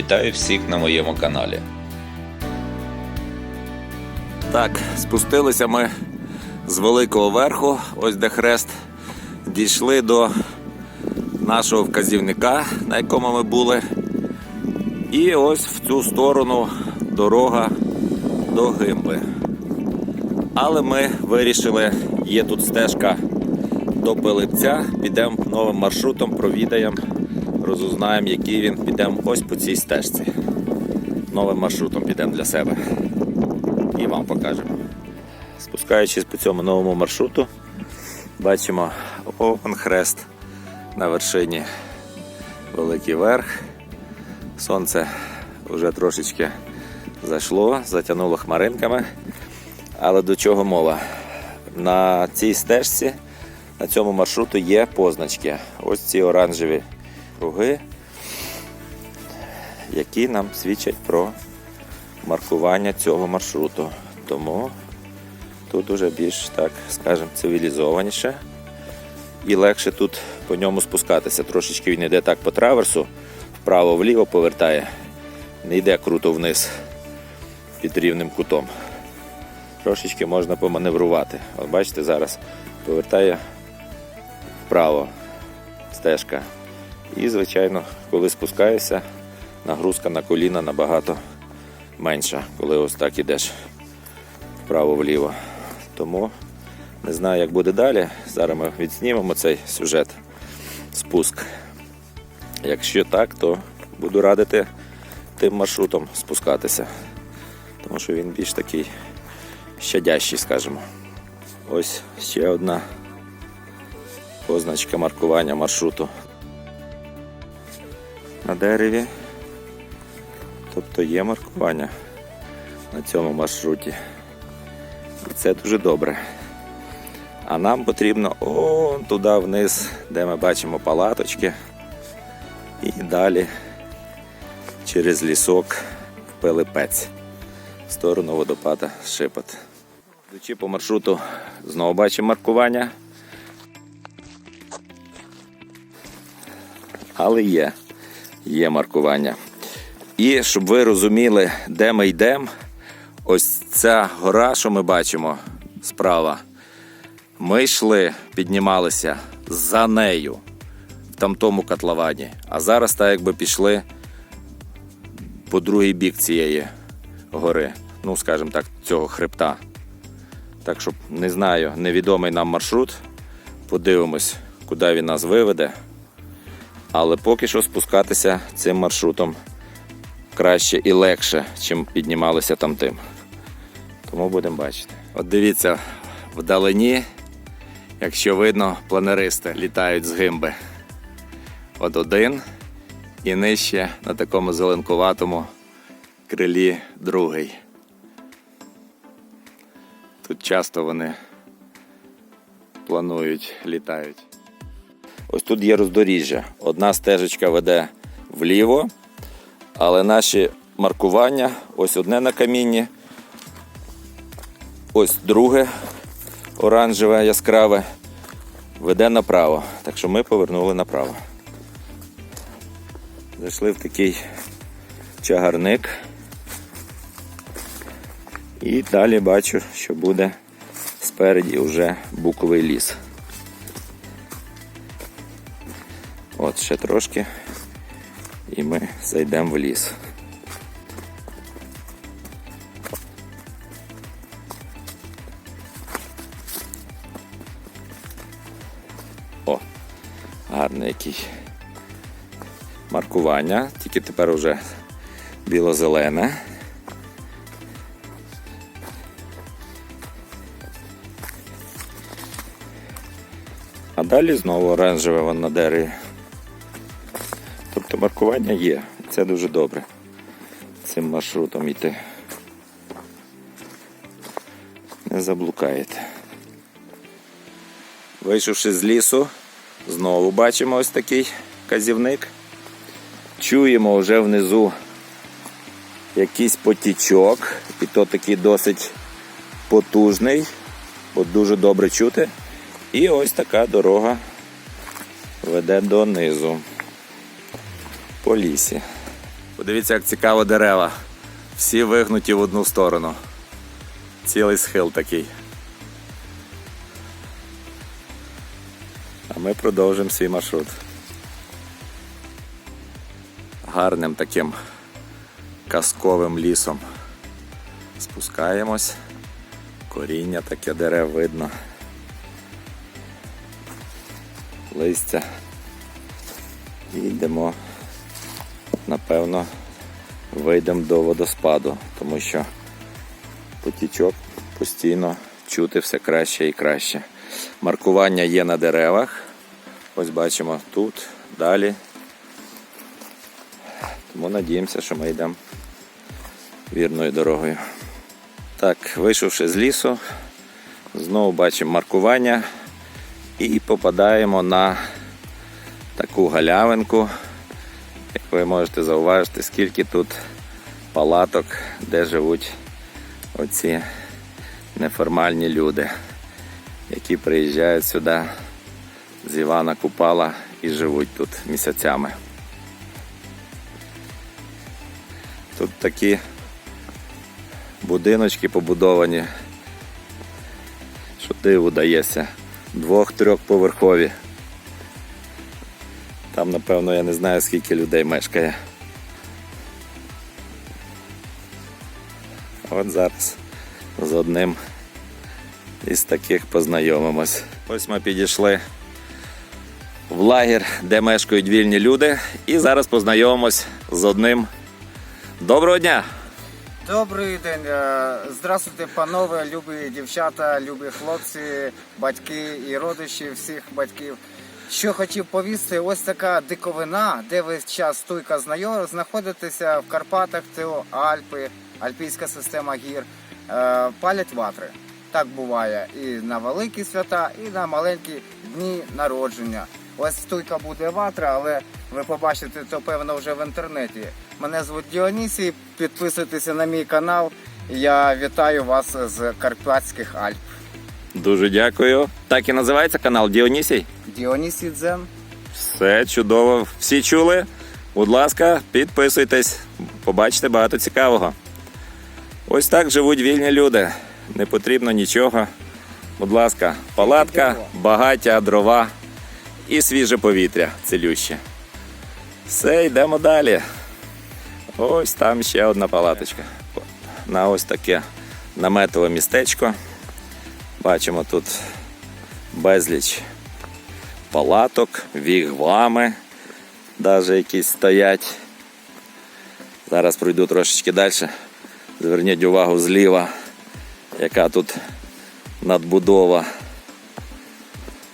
Вітаю всіх на моєму каналі. Так, спустилися ми з великого верху, ось де хрест. Дійшли до нашого вказівника, на якому ми були. І ось в цю сторону дорога до Гимби. Але ми вирішили, є тут стежка до Пилипця, підемо новим маршрутом, провідаємо, розузнаємо, який він, підемо ось по цій стежці. Новим маршрутом підемо для себе і вам покажемо. Спускаючись по цьому новому маршруту, бачимо овен хрест на вершині Великий Верх. Сонце вже трошечки зайшло, затягнуло хмаринками. Але до чого мова? На цій стежці, на цьому маршруту є позначки. Ось ці оранжеві круги, які нам свідчать про маркування цього маршруту. Тому тут уже більш, так скажемо, цивілізованіше і легше тут по ньому спускатися. Трошечки він йде так по траверсу, вправо-вліво повертає, не йде круто вниз під рівним кутом. Трошечки можна поманеврувати. От бачите, зараз повертає вправо стежка. І, звичайно, коли спускаєшся, нагрузка на коліна набагато менша, коли ось так ідеш вправо-вліво. Тому не знаю, як буде далі. Зараз ми відснімемо цей сюжет, спуск. Якщо так, то буду радити тим маршрутом спускатися. Тому що він більш такий щадящий, скажімо. Ось ще одна позначка маркування маршруту. На дереві Тобто є маркування на цьому маршруті. І це дуже добре. А нам потрібно он туди вниз, де ми бачимо палаточки. І далі через лісок в Пилипець в сторону водопада Шипот. Йдучи по маршруту, знову бачимо маркування. Але є, є маркування. І щоб ви розуміли, де ми йдемо, ось ця гора, що ми бачимо справа, ми йшли, піднімалися за нею в тамтому котловані. А зараз так якби пішли по другий бік цієї гори, ну, скажімо так, цього хребта. Так що не знаю, невідомий нам маршрут. Подивимось, куди він нас виведе. Але поки що спускатися цим маршрутом краще і легше, чим піднімалися там тим. Тому будемо бачити. От дивіться, вдалині, якщо видно, планеристи літають з гимби. От один і нижче на такому зеленкуватому крилі другий. Тут часто вони планують, літають. Ось тут є роздоріжжя. Одна стежечка веде вліво, але наші маркування ось одне на камінні, ось друге оранжеве яскраве веде направо. Так що ми повернули направо. Зайшли в такий чагарник. І далі бачу, що буде спереді вже буковий ліс. От ще трошки і ми зайдемо в ліс. О, гарний який маркування, тільки тепер вже біло-зелене. А далі знову оранжеве вон на дереві. Маркування є. Це дуже добре. Цим маршрутом йти. Не заблукаєте. Вийшовши з лісу, знову бачимо ось такий казівник. Чуємо вже внизу якийсь потічок, і то такий досить потужний, бо дуже добре чути. І ось така дорога веде донизу по лісі. Подивіться, як цікаво дерева. Всі вигнуті в одну сторону. Цілий схил такий. А ми продовжимо свій маршрут. Гарним таким казковим лісом. Спускаємось. Коріння таке дерев видно. Листя. І йдемо, напевно, вийдемо до водоспаду, тому що потічок постійно чути все краще і краще. Маркування є на деревах. Ось бачимо тут, далі. Тому надіємося, що ми йдемо вірною дорогою. Так, вийшовши з лісу, знову бачимо маркування і попадаємо на таку галявинку. Як ви можете зауважити, скільки тут палаток, де живуть оці неформальні люди, які приїжджають сюди з Івана Купала і живуть тут місяцями. Тут такі будиночки побудовані, що диву дається, двох-трьохповерхові. Там, напевно, я не знаю, скільки людей мешкає. От зараз з одним із таких познайомимось. Ось ми підійшли в лагер, де мешкають вільні люди, і зараз познайомимось з одним. Доброго дня! Добрий день. Е, Здравствуйте, панове, любі дівчата, любі хлопці, батьки і родичі всіх батьків. Що хотів повісти, ось така диковина, де ви час стойка знайомі, знаходитеся в Карпатах, ТО Альпи, Альпійська система гір, е, палять ватри. Так буває і на великі свята, і на маленькі дні народження. Ось стойка буде ватра, але ви побачите то певно вже в інтернеті. Мене звуть Діонісій, підписуйтеся на мій канал. Я вітаю вас з Карпатських Альп. Дуже дякую. Так і називається канал Діонісій. Діонісій Дзен. Все чудово. Всі чули? Будь ласка, підписуйтесь, побачите багато цікавого. Ось так живуть вільні люди. Не потрібно нічого. Будь ласка, палатка, багаття, дрова і свіже повітря цілюще. Все, йдемо далі. Ось там ще одна палаточка. На ось таке наметове містечко. Бачимо тут безліч палаток, вігвами, навіть якісь стоять. Зараз пройду трошечки далі. Зверніть увагу зліва, яка тут надбудова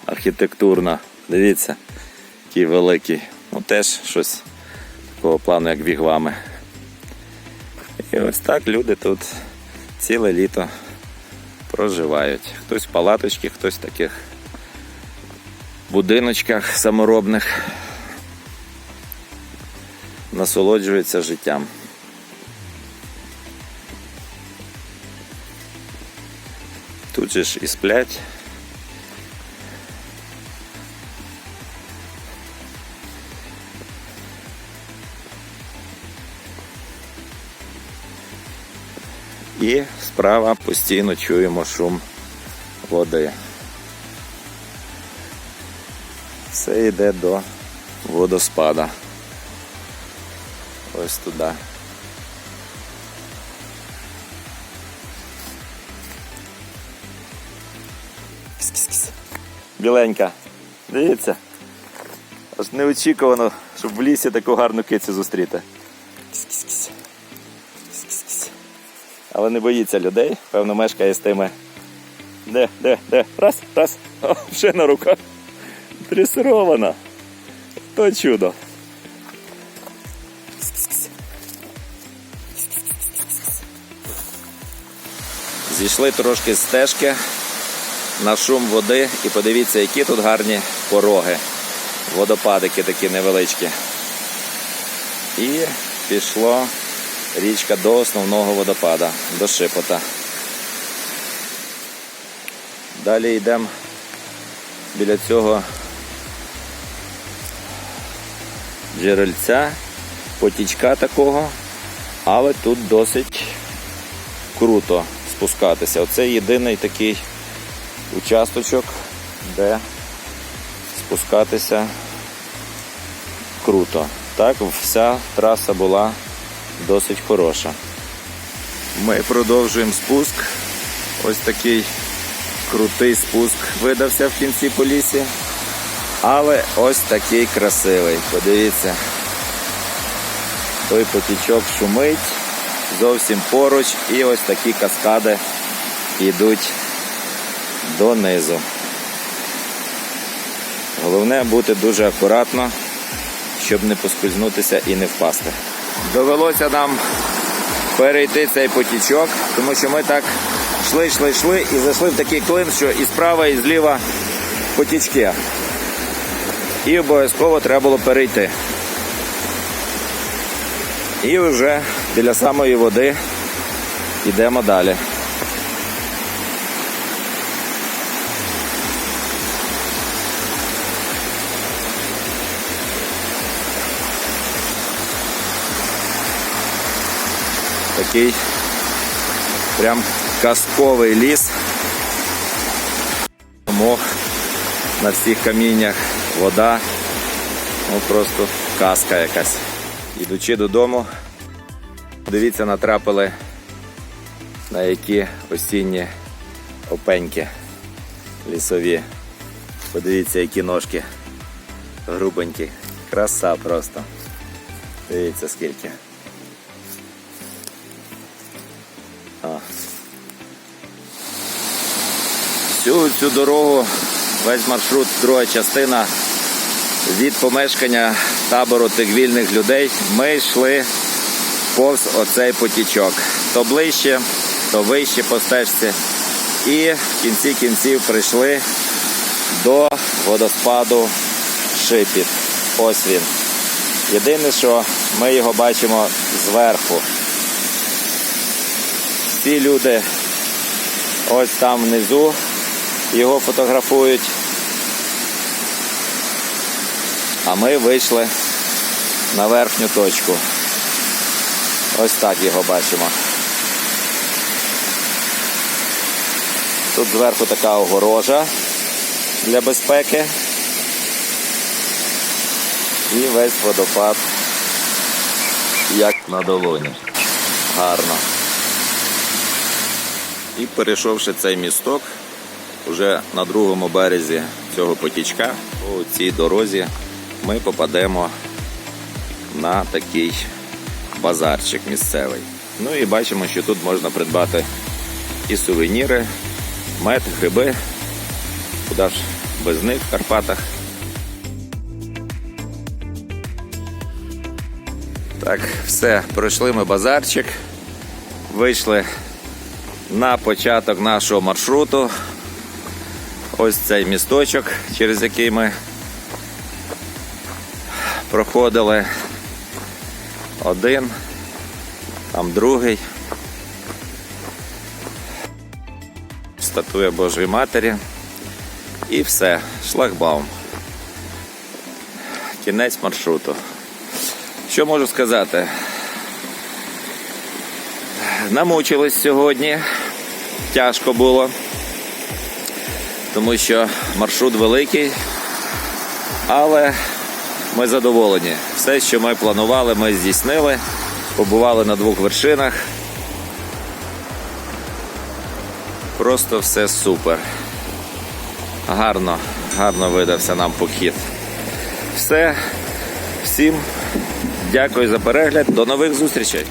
архітектурна. Дивіться, який великий. Ну теж щось такого плану, як вігвами. І ось так люди тут ціле літо проживають. Хтось в палаточки, хтось в таких будиночках саморобних насолоджується життям. Тут же ж і сплять. І справа постійно чуємо шум води. Все йде до водоспада. Ось туди. Біленька. Дивіться. Аж неочікувано, щоб в лісі таку гарну кицю зустріти. Але не боїться людей, певно, мешкає з тими. Де, де, де? Раз, раз. О, вже на руках. Дресирована. То чудо. Зійшли трошки з стежки на шум води і подивіться, які тут гарні пороги. Водопадики такі невеличкі. І пішло річка до основного водопада, до Шипота. Далі йдемо біля цього джерельця потічка такого, але тут досить круто спускатися. Оце єдиний такий участочок, де спускатися круто. Так, вся траса була досить хороша. Ми продовжуємо спуск. Ось такий крутий спуск видався в кінці по лісі. Але ось такий красивий. Подивіться. Той потічок шумить зовсім поруч і ось такі каскади йдуть донизу. Головне бути дуже акуратно, щоб не поскользнутися і не впасти. Довелося нам перейти цей потічок, тому що ми так йшли, йшли, йшли і зайшли в такий клин, що і справа, і зліва потічки. І обов'язково треба було перейти. І вже біля самої води йдемо далі. Такий прям казковий ліс. Мох на всіх каміннях, вода. Ну просто казка якась. Ідучи додому, дивіться, натрапили на які осінні опеньки лісові. Подивіться, які ножки грубенькі. Краса просто. Дивіться скільки. Всю цю дорогу, весь маршрут, друга частина від помешкання табору тих вільних людей ми йшли повз оцей потічок. То ближче, то вище по стежці. І в кінці кінців прийшли до водоспаду Шипіт. Ось він. Єдине, що ми його бачимо зверху. Всі люди ось там внизу його фотографують. А ми вийшли на верхню точку. Ось так його бачимо. Тут зверху така огорожа для безпеки. І весь водопад як на долоні. Гарно. І перейшовши цей місток, вже на другому березі цього потічка, по цій дорозі ми попадемо на такий базарчик місцевий. Ну і бачимо, що тут можна придбати і сувеніри, мед, гриби. Куди ж без них в Карпатах. Так, все, пройшли ми базарчик, вийшли на початок нашого маршруту. Ось цей місточок, через який ми проходили один, там другий. Статуя Божої Матері. І все, шлагбаум. Кінець маршруту. Що можу сказати? Намучились сьогодні, тяжко було, тому що маршрут великий, але ми задоволені. Все, що ми планували, ми здійснили. Побували на двох вершинах. Просто все супер. Гарно, гарно видався нам похід. Все, всім дякую за перегляд. До нових зустрічей!